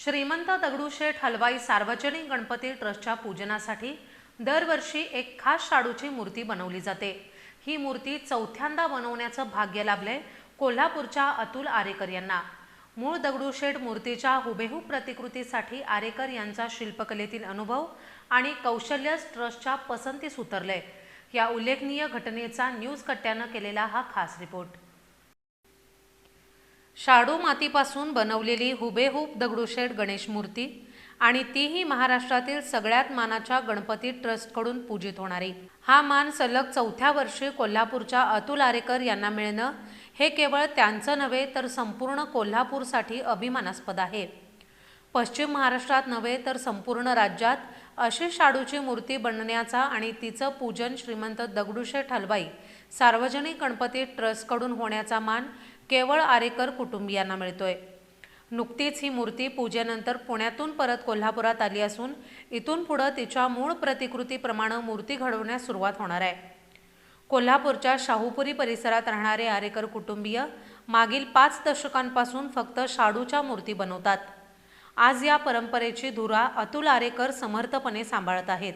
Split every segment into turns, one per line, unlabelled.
श्रीमंत दगडूशेठ हलवाई सार्वजनिक गणपती ट्रस्टच्या पूजनासाठी दरवर्षी एक खास शाडूची मूर्ती बनवली जाते. ही मूर्ती चौथ्यांदा बनवण्याचं भाग्य लाभले कोल्हापूरच्या अतुल आरेकर यांना. मूळ दगडूशेठ मूर्तीच्या हुबेहूब प्रतिकृतीसाठी आरेकर यांचा शिल्पकलेतील अनुभव आणि कौशल्यच ट्रस्टच्या पसंतीस उतरले. या उल्लेखनीय घटनेचा न्यूज कट्ट्यानं केलेला हा खास रिपोर्ट. शाडू मातीपासून बनवलेली हुबेहूब दगडूशेठ गणेश मूर्ती आणि तीही महाराष्ट्रातील सगळ्यात मानाच्या गणपती ट्रस्टकडून पूजित होणारी. हा मान सलग चौथ्या वर्षी कोल्हापूरच्या अतुल आरेकर यांना मिळणं हे केवळ त्यांचं नव्हे तर संपूर्ण कोल्हापूरसाठी अभिमानास्पद आहे. पश्चिम महाराष्ट्रात नव्हे तर संपूर्ण राज्यात अशी शाडूची मूर्ती बनण्याचा आणि तिचं पूजन श्रीमंत दगडूशेठ हलवाई सार्वजनिक गणपती ट्रस्टकडून होण्याचा मान केवळ आरेकर कुटुंबियांना मिळतोय. नुकतीच ही मूर्ती पूजेनंतर पुण्यातून परत कोल्हापुरात आली असून इथून पुढं तिच्या मूळ प्रतिकृतीप्रमाणे मूर्ती घडवण्यास सुरुवात होणार आहे. कोल्हापूरच्या शाहूपुरी परिसरात राहणारे आरेकर कुटुंबीय मागील पाच दशकांपासून फक्त शाडूच्या मूर्ती बनवतात. आज या परंपरेची धुरा अतुल आरेकर समर्थपणे सांभाळत आहेत.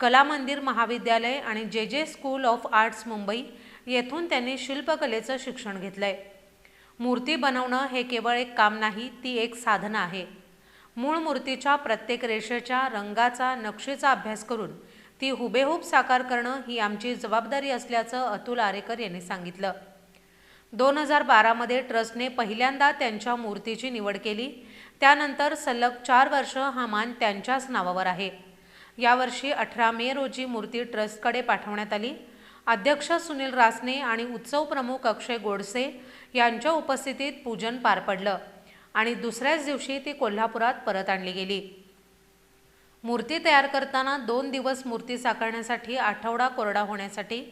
कला मंदिर महाविद्यालय आणि जे जे स्कूल ऑफ आर्ट्स मुंबई येथून त्यांनी शिल्पकलेचं शिक्षण घेतलंय. मूर्ती बनवणं हे केवळ एक काम नाही ती एक साधना आहे. मूळ मूर्तीच्या प्रत्येक रेषेच्या रंगाचा नक्षीचा अभ्यास करून ती हुबेहूब साकार करणं ही आमची जबाबदारी असल्याचं अतुल आरेकर यांनी सांगितलं. दोन हजार बारामध्ये ट्रस्टने पहिल्यांदा त्यांच्या मूर्तीची निवड केली. त्यानंतर सलग चार वर्ष हा मान त्यांच्याच नावावर आहे. यावर्षी अठरा मे रोजी मूर्ती ट्रस्टकडे पाठवण्यात आली. अध्यक्ष सुनील रासने आणि उत्सव प्रमुख अक्षय गोडसे यांच्या उपस्थितीत पूजन पार पडलं आणि दुसऱ्याच दिवशी ती कोल्हापुरात परत आणली गेली. मूर्ती तयार करताना दोन दिवस मूर्ती साकारण्यासाठी आठवडा कोरडा होण्यासाठी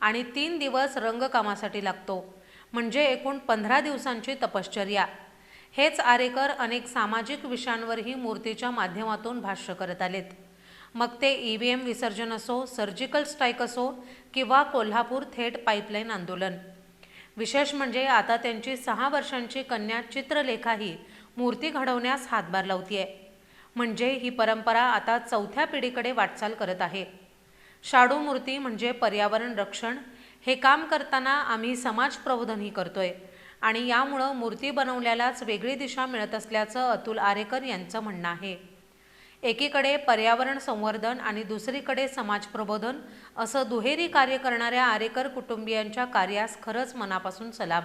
आणि तीन दिवस रंगकामासाठी लागतो म्हणजे एकूण पंधरा दिवसांची तपश्चर्या. हेच आरेकर अनेक सामाजिक विषयांवरही मूर्तीच्या माध्यमातून भाष्य करत आलेत. मग ते ई व्ही एम विसर्जन असो सर्जिकल स्ट्राईक असो किंवा कोल्हापूर थेट पाईपलाईन आंदोलन. विशेष म्हणजे आता त्यांची सहा वर्षांची कन्या चित्रलेखाही मूर्ती घडवण्यास हातभार लावतीये. म्हणजे ही परंपरा आता चौथ्या पिढीकडे वाटचाल करत आहे. शाडू मूर्ती म्हणजे पर्यावरण रक्षण हे काम करताना आम्ही समाज प्रबोधनही करतोय. आणि यामुळं मूर्ती बनवल्यालाच वेगळी दिशा मिळत असल्याचं अतुल आरेकर यांचं म्हणणं आहे. एकीकडे पर्यावरण संवर्धन आणि दुसरीकडे समाज प्रबोधन असं दुहेरी कार्य करणाऱ्या आरेकर कुटुंबियांच्या कार्यास खरंच मनापासून सलाम.